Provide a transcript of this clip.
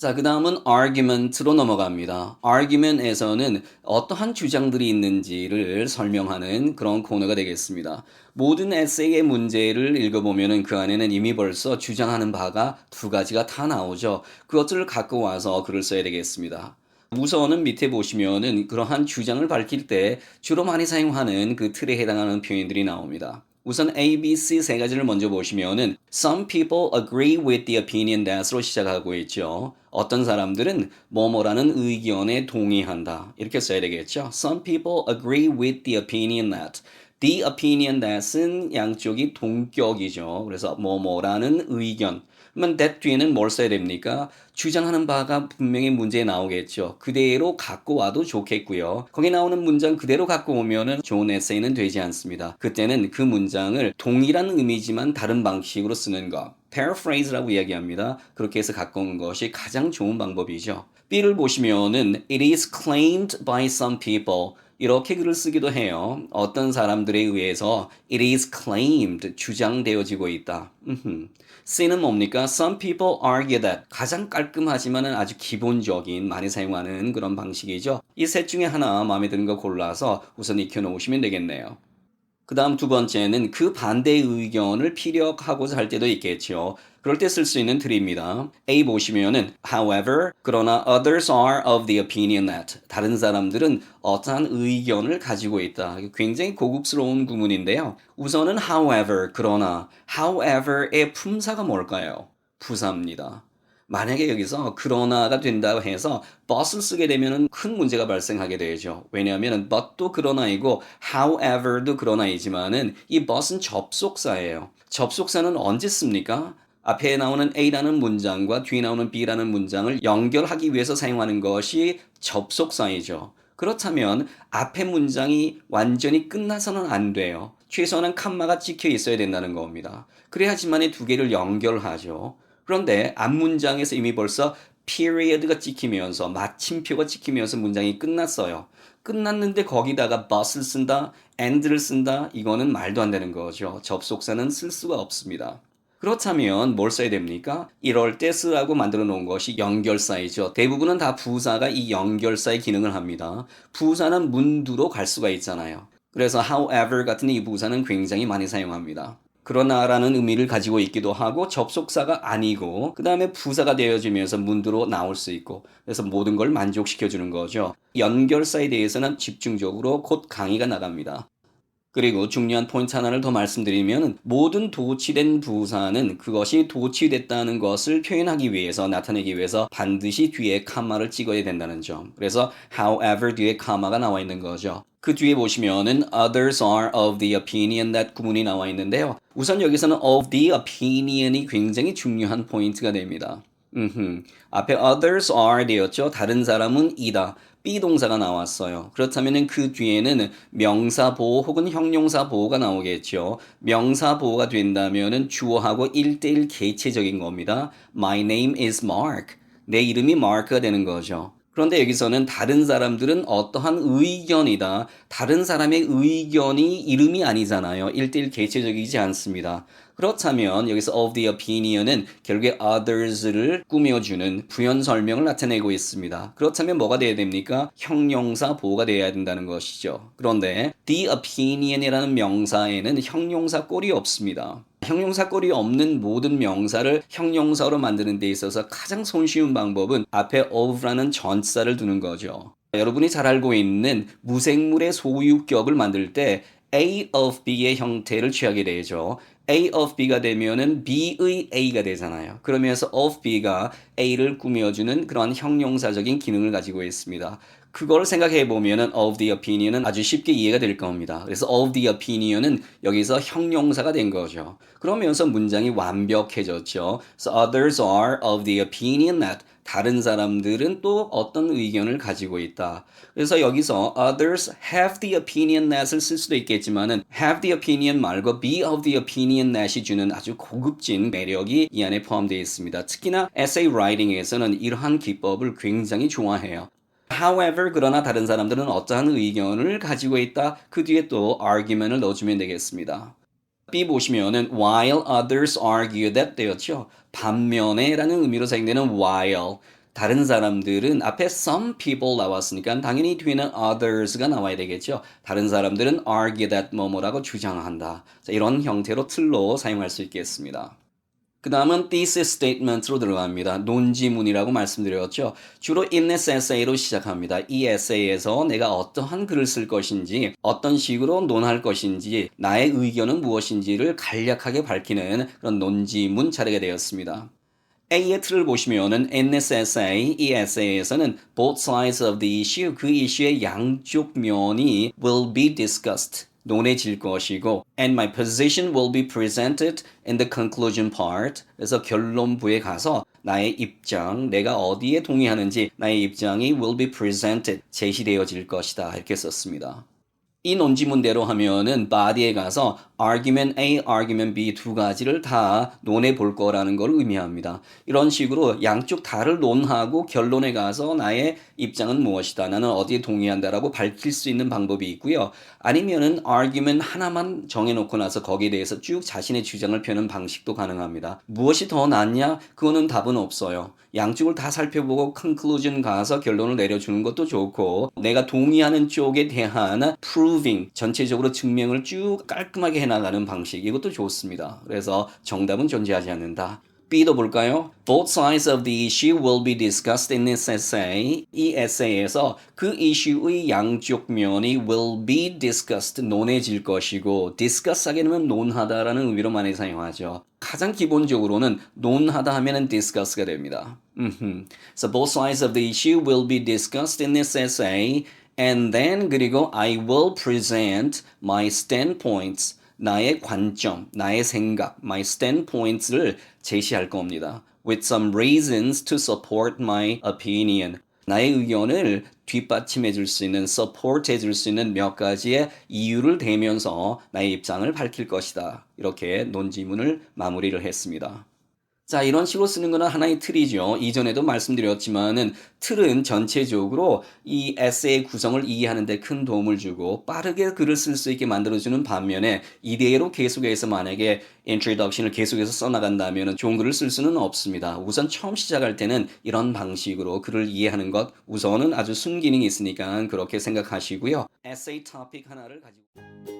자, 그 다음은 argument로 넘어갑니다. argument에서는 어떠한 주장들이 있는지를 설명하는 그런 코너가 되겠습니다. 모든 에세이의 문제를 읽어보면은 그 안에는 이미 벌써 주장하는 바가 두 가지가 다 나오죠. 그것들을 갖고 와서 글을 써야 되겠습니다. 우선은 밑에 보시면은 그러한 주장을 밝힐 때 주로 많이 사용하는 그 틀에 해당하는 표현들이 나옵니다. 우선 A, B, C 세 가지를 먼저 보시면은 Some people agree with the opinion that으로 시작하고 있죠. 어떤 사람들은 뭐뭐라는 의견에 동의한다. 이렇게 써야 되겠죠. Some people agree with the opinion that. The opinion that은 양쪽이 동격이죠. 그래서 뭐뭐라는 의견. 그러면 that 뒤에는 뭘 써야 됩니까? 주장하는 바가 분명히 문제에 나오겠죠. 그대로 갖고 와도 좋겠고요. 거기 나오는 문장 그대로 갖고 오면은 좋은 에세이는 되지 않습니다. 그때는 그 문장을 동일한 의미지만 다른 방식으로 쓰는 것. paraphrase라고 이야기합니다. 그렇게 해서 갖고 오는 것이 가장 좋은 방법이죠. B를 보시면은 it is claimed by some people 이렇게 글을 쓰기도 해요. 어떤 사람들에 의해서 it is claimed 주장되어지고 있다. C는 뭡니까? Some people argue that 가장 깔끔하지만은 아주 기본적인 많이 사용하는 그런 방식이죠. 이 셋 중에 하나 마음에 드는 거 골라서 우선 익혀 놓으시면 되겠네요. 그 다음 두 번째는 그 반대의 의견을 피력하고자 할 때도 있겠죠. 그럴 때 쓸 수 있는 틀입니다. A 보시면은 however 그러나 others are of the opinion that 다른 사람들은 어떠한 의견을 가지고 있다. 굉장히 고급스러운 구문인데요. 우선은 however 그러나 however의 품사가 뭘까요? 부사입니다. 만약에 여기서 그러나가 된다고 해서 but을 쓰게 되면 큰 문제가 발생하게 되죠. 왜냐하면 but도 그러나이고 however도 그러나이지만은 이 but은 접속사예요. 접속사는 언제 씁니까? 앞에 나오는 A라는 문장과 뒤에 나오는 B라는 문장을 연결하기 위해서 사용하는 것이 접속사이죠. 그렇다면 앞에 문장이 완전히 끝나서는 안 돼요. 최소한 칸마가 찍혀 있어야 된다는 겁니다. 그래야지만 이 두 개를 연결하죠. 그런데 앞 문장에서 이미 벌써 period가 찍히면서 마침표가 찍히면서 문장이 끝났어요. 끝났는데 거기다가 but을 쓴다, and를 쓴다, 이거는 말도 안 되는 거죠. 접속사는 쓸 수가 없습니다. 그렇다면 뭘 써야 됩니까? 이럴 때 쓰라고 만들어 놓은 것이 연결사이죠. 대부분은 다 부사가 이 연결사의 기능을 합니다. 부사는 문두로 갈 수가 있잖아요. 그래서 however 같은 이 부사는 굉장히 많이 사용합니다. 그러나라는 의미를 가지고 있기도 하고 접속사가 아니고 그 다음에 부사가 되어지면서 문두로 나올 수 있고 그래서 모든 걸 만족시켜 주는 거죠. 연결사에 대해서는 집중적으로 곧 강의가 나갑니다. 그리고 중요한 포인트 하나를 더 말씀드리면 모든 도치된 부사는 그것이 도치됐다는 것을 표현하기 위해서 나타내기 위해서 반드시 뒤에 카마를 찍어야 된다는 점. 그래서 however 뒤에 카마가 나와 있는 거죠. 그 뒤에 보시면은 others are of the opinion that 구문이 나와 있는데요. 우선 여기서는 of the opinion이 굉장히 중요한 포인트가 됩니다. 음흠. 앞에 others are 되었죠. 다른 사람은 이다. 비동사가 나왔어요. 그렇다면 그 뒤에는 명사 보호 혹은 형용사 보호가 나오겠죠. 명사 보호가 된다면 주어하고 1대1 개체적인 겁니다. My name is Mark. 내 이름이 마크가 되는 거죠. 그런데 여기서는 다른 사람들은 어떠한 의견이다. 다른 사람의 의견이 이름이 아니잖아요. 1대1 개체적이지 않습니다. 그렇다면 여기서 of the opinion은 결국에 others를 꾸며주는 부연 설명을 나타내고 있습니다. 그렇다면 뭐가 돼야 됩니까? 형용사 보호가 돼야 된다는 것이죠. 그런데 the opinion이라는 명사에는 형용사 꼴이 없습니다. 형용사 꼴이 없는 모든 명사를 형용사로 만드는 데 있어서 가장 손쉬운 방법은 앞에 of라는 전치사를 두는 거죠. 여러분이 잘 알고 있는 무생물의 소유격을 만들 때 A of B의 형태를 취하게 되죠. A of B가 되면은 B의 A가 되잖아요. 그러면서 of B가 A를 꾸며주는 그런 형용사적인 기능을 가지고 있습니다. 그걸 생각해 보면은 of the opinion은 아주 쉽게 이해가 될 겁니다. 그래서 of the opinion은 여기서 형용사가 된 거죠. 그러면서 문장이 완벽해졌죠. So others are of the opinion that 다른 사람들은 또 어떤 의견을 가지고 있다. 그래서 여기서 others have the opinion that을 쓸 수도 있겠지만은 have the opinion 말고 be of the opinion that이 주는 아주 고급진 매력이 이 안에 포함되어 있습니다. 특히나 essay writing에서는 이러한 기법을 굉장히 좋아해요. However, 그러나 다른 사람들은 어떠한 의견을 가지고 있다. 그 뒤에 또 argument을 넣어주면 되겠습니다. B 보시면은 while others argue that 되었죠. 반면에라는 의미로 사용되는 while 다른 사람들은 앞에 some people 나왔으니까 당연히 뒤에는 others가 나와야 되겠죠. 다른 사람들은 argue that 뭐뭐라고 주장한다. 자, 이런 형태로 틀로 사용할 수 있겠습니다. 그 다음은 thesis statement로 들어갑니다. 논지문이라고 말씀드렸죠. 주로 this essay로 시작합니다. 이 에세이에서 내가 어떠한 글을 쓸 것인지, 어떤 식으로 논할 것인지, 나의 의견은 무엇인지를 간략하게 밝히는 그런 논지문 차례가 되었습니다. A의 틀을 보시면은 in this essay, 이 에세이에서는 both sides of the issue, 그 이슈의 양쪽 면이 will be discussed. 논해질 것이고 and my position will be presented in the conclusion part. 그래서 결론부에 가서 나의 입장, 내가 어디에 동의하는지 나의 입장이 will be presented, 제시되어질 것이다. 이렇게 썼습니다. 이 논지문대로 하면은 body에 가서 argument A, argument B 두 가지를 다 논해 볼 거라는 걸 의미합니다. 이런 식으로 양쪽 다를 논하고 결론에 가서 나의 입장은 무엇이다. 나는 어디에 동의한다라고 밝힐 수 있는 방법이 있고요. 아니면은 argument 하나만 정해놓고 나서 거기에 대해서 쭉 자신의 주장을 펴는 방식도 가능합니다. 무엇이 더 낫냐? 그거는 답은 없어요. 양쪽을 다 살펴보고 conclusion 가서 결론을 내려주는 것도 좋고 내가 동의하는 쪽에 대한 proving 전체적으로 증명을 쭉 깔끔하게 해나가는 방식 이것도 좋습니다. 그래서 정답은 존재하지 않는다. B도 볼까요? Both sides of the issue will be discussed in this essay. 이 에세이에서 그 이슈의 양쪽 면이 will be discussed, 논해질 것이고 discuss 하게 되면 논하다라는 의미로 많이 사용하죠. 가장 기본적으로는 논하다 하면은 discuss가 됩니다. 음흠. So both sides of the issue will be discussed in this essay. And then 그리고 I will present my standpoints. 나의 관점, 나의 생각, my standpoints를 제시할 겁니다. With some reasons to support my opinion. 나의 의견을 뒷받침해 줄 수 있는, support 해줄 수 있는 몇 가지의 이유를 대면서 나의 입장을 밝힐 것이다. 이렇게 논지문을 마무리를 했습니다. 자, 이런 식으로 쓰는 거는 하나의 틀이죠. 이전에도 말씀드렸지만은 틀은 전체적으로 이 에세이의 구성을 이해하는 데 큰 도움을 주고 빠르게 글을 쓸 수 있게 만들어 주는 반면에 이대로 계속해서 만약에 introduction을 계속해서 써 나간다면 좋은 글을 쓸 수는 없습니다. 우선 처음 시작할 때는 이런 방식으로 글을 이해하는 것 우선은 아주 순기능이 있으니까 그렇게 생각하시고요. 에세이 토픽 하나를 가지고